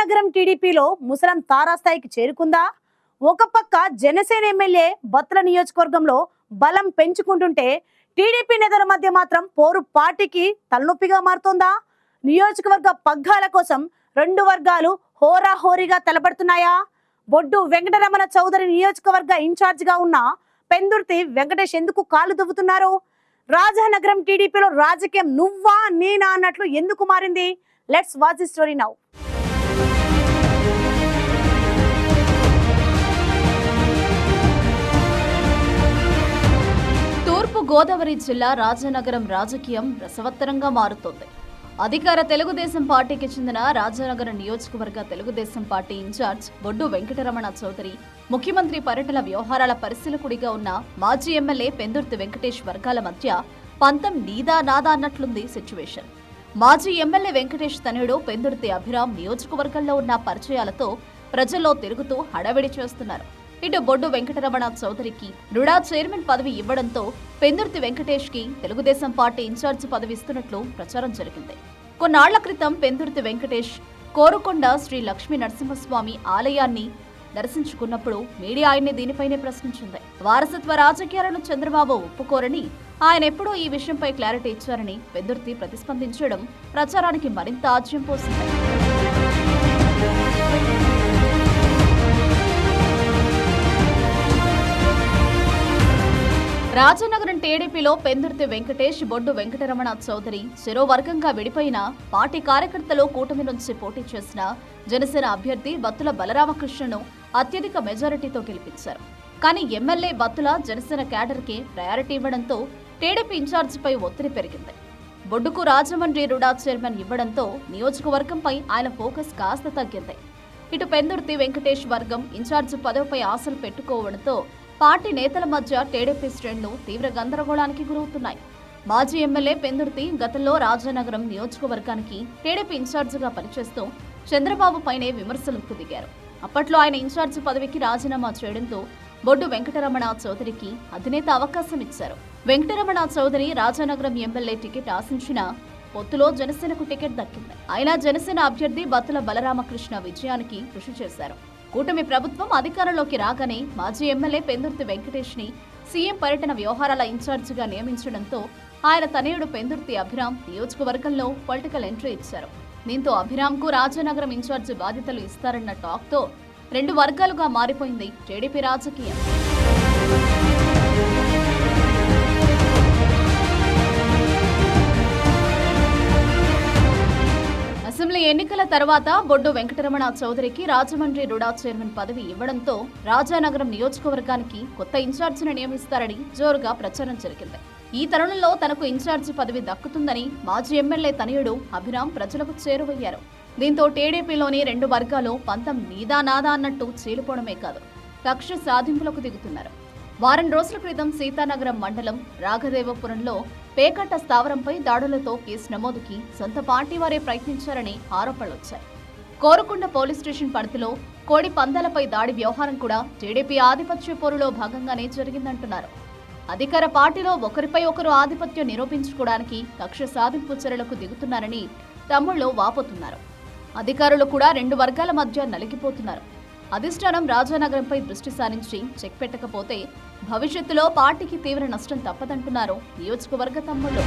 రాజానగరం టీడీపీలో ముసలం తారాస్థాయికి చేరుకుందా? ఒక పక్క జనసేన ఎమ్మెల్యే బత్తుల నియోజకవర్గంలో బలం పెంచుకుంటుంటే టీడీపీ నేతల మధ్య మాత్రం పోరు పార్టీకి తలనొప్పిగా మారుతోందా? నియోజకవర్గ పగ్గాల కోసం రెండు వర్గాలు హోరాహోరీగా తలపడుతున్నాయా? బొడ్డు వెంకటరమణ చౌదరి నియోజకవర్గ ఇన్ఛార్జిగా ఉన్న పెందుర్తి వెంకటేష్ ఎందుకు కాలు దువ్వుతున్నారు? రాజానగరం టీడీపీలో రాజకీయం నువ్వా నేనా అన్నట్లు ఎందుకు మారింది? Let's watch story now Godavari జిల్లా రాజనగరం రాజకీయం రసవత్తరంగా మారుతోంది. అధికార తెలుగుదేశం పార్టీకి చెందిన రాజనగరం నియోజకవర్గ తెలుగుదేశం పార్టీ ఇన్ఛార్జ్ బొడ్డు వెంకటరమణ చౌదరి ముఖ్యమంత్రి పర్యటన వ్యవహారాల పరిశీలకుడిగా ఉన్న మాజీ ఎమ్మెల్యే పెందుర్తి వెంకటేష్ వర్గాల మధ్య పంతం నీదా నాదా అన్నట్లుంది సిచ్యువేషన్. మాజీ ఎమ్మెల్యే వెంకటేష్ తనయుడు పెందుర్తి అభిరామ్ నియోజకవర్గంలో ఉన్న పరిచయాలతో ప్రజల్లో తిరుగుతూ హడావిడి చేస్తున్నారు. ఇటు బొడ్డు వెంకటరమణ చౌదరికి రుడా చైర్మన్ పదవి ఇవ్వడంతో పెందుర్తి వెంకటేష్కి తెలుగుదేశం పార్టీ ఇన్ఛార్జ్ పదవి ఇస్తున్నట్లు ప్రచారం జరిగింది. కొన్నాళ్ళ క్రితం పెందుర్తి వెంకటేష్ కోరుకొండ శ్రీ లక్ష్మీ నరసింహస్వామి ఆలయాన్ని దర్శించుకున్నప్పుడు మీడియా ఆయన్ని దీనిపైనే ప్రశ్నించింది. వారసత్వ రాజకీయాలను చంద్రబాబు ఒప్పుకోరని ఆయన ఎప్పుడూ ఈ విషయంపై క్లారిటీ ఇచ్చారని పెందుర్తి ప్రతిస్పందించడం ప్రచారానికి మరింత ఆజ్యం పోసింది. రాజనగరం టీడీపీలో పెందుర్తి వెంకటేష్ బొడ్డు వెంకటరమణ చౌదరి శిరోవర్గంగా విడిపోయిన పార్టీ కార్యకర్తలు కూటమి నుంచి పోటీ చేసిన జనసేన అభ్యర్థి బత్తుల బలరామకృష్ణను అత్యధిక మెజారిటీతో గెలిపించారు. కానీ ఎమ్మెల్యే బత్తుల జనసేన క్యాడర్కి ప్రయారిటీ ఇవ్వడంతో టీడీపీ ఇన్ఛార్జిపై ఒత్తిడి పెరిగింది. బొడ్డుకు రాజమండ్రి రుడా చైర్మన్ ఇవ్వడంతో నియోజకవర్గంపై ఆయన ఫోకస్ కాస్త తగ్గింది. ఇటు పెందుర్తి వెంకటేష్ వర్గం ఇన్ఛార్జ్ పదవిపై ఆశలు పెట్టుకోవడంతో పార్టీ నేతల మధ్య టీడీపీ శ్రేణులు తీవ్ర గందరగోళానికి గురవుతున్నాయి. మాజీ ఎమ్మెల్యే పెందుర్తి గతంలో రాజానగరం నియోజకవర్గానికి టీడీపీ ఇన్ఛార్జిగా పనిచేస్తూ చంద్రబాబు పైనే విమర్శలకు దిగారు. అప్పట్లో ఆయన ఇన్ఛార్జ్ పదవికి రాజీనామా చేయడంతో బొడ్డు వెంకటరమణ చౌదరికి అధినేత అవకాశం ఇచ్చారు. వెంకటరమణ చౌదరి రాజానగరం ఎమ్మెల్యే టికెట్ ఆశించిన పొత్తులో జనసేనకు టికెట్ దక్కింది. అయినా జనసేన అభ్యర్థి బత్తుల బలరామకృష్ణ విజయానికి కృషి చేశారు. కూటమి ప్రభుత్వం అధికారంలోకి రాగానే మాజీ ఎమ్మెల్యే పెందుర్తి వెంకటేష్ని సీఎం పర్యటన వ్యవహారాల ఇన్ఛార్జిగా నియమించడంతో ఆయన తనయుడు పెందుర్తి అభిరామ్ నియోజకవర్గంలో పొలిటికల్ ఎంట్రీ ఇచ్చారు. దీంతో అభిరామ్కు రాజానగరం ఇన్ఛార్జి బాధ్యతలు ఇస్తారన్న టాక్తో రెండు వర్గాలుగా మారిపోయింది టీడీపీ రాజకీయం. ఎన్నికల తర్వాత బొడ్డు వెంకటరమణ చౌదరికి రాజమండ్రి రుడా చైర్మన్ పదవి ఇవ్వడంతో రాజానగరం నియోజకవర్గానికి కొత్త ఇన్ఛార్జిని నియమిస్తారని జోరుగా ప్రచారం జరిగింది. ఈ తరుణంలో తనకు ఇన్ఛార్జి పదవి దక్కుతుందని మాజీ ఎమ్మెల్యే తనయుడు అభిరామ్ ప్రజలకు చేరువయ్యారు. దీంతో టీడీపీలోని రెండు వర్గాలు పంతం నీదా నాదా అన్నట్టు చీలిపోవడమే కాదు కక్ష సాధింపులకు దిగుతున్నారు. వారం రోజుల క్రితం సీతానగరం మండలం రాఘదేవపురంలో పేకట్ట స్థావరంపై దాడులతో కేసు నమోదుకి సొంత పార్టీ వారే ప్రయత్నించారని ఆరోపణలొచ్చాయి కోరుకొండ పోలీస్ స్టేషన్ పరిధిలో కోడి పందాలపై దాడి వ్యవహారం కూడా టీడీపీ ఆధిపత్య పోరులో భాగంగానే జరిగిందంటున్నారు. అధికార పార్టీలో ఒకరిపై ఒకరు ఆధిపత్యం నిరూపించుకోవడానికి కక్ష సాధింపు చర్యలకు దిగుతున్నారని తమ్ముళ్ళు వాపోతున్నారు. అధికారులు కూడా రెండు వర్గాల మధ్య నలిగిపోతున్నారు. అధిష్టానం రాజానగరంపై దృష్టి సారించి చెక్ పెట్టకపోతే భవిష్యత్తులో పార్టీకి తీవ్ర నష్టం తప్పదంటున్నారు నియోజకవర్గ తమ్ముళ్ళు.